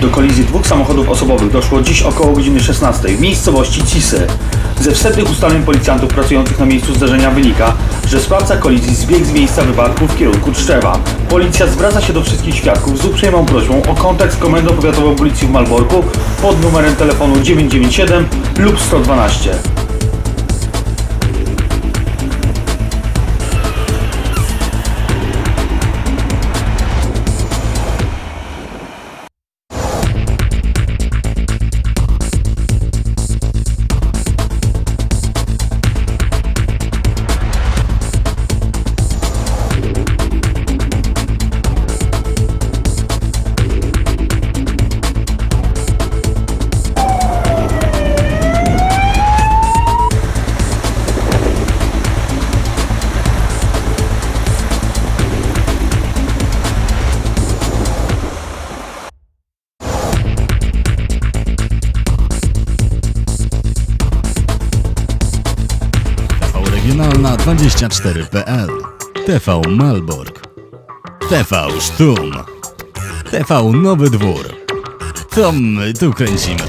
Do kolizji dwóch samochodów osobowych doszło dziś około godziny 16 w miejscowości Cisy. Ze wstępnych ustaleń policjantów pracujących na miejscu zdarzenia wynika, że sprawca kolizji zbiegł z miejsca wypadku w kierunku Trzczewa. Policja zwraca się do wszystkich świadków z uprzejmą prośbą o kontakt z Komendą Powiatową Policji w Malborku pod numerem telefonu 997 lub 112. TV Regionalna 24.pl TV Malbork. TV Sztum. TV Nowy Dwór. To my tu kręcimy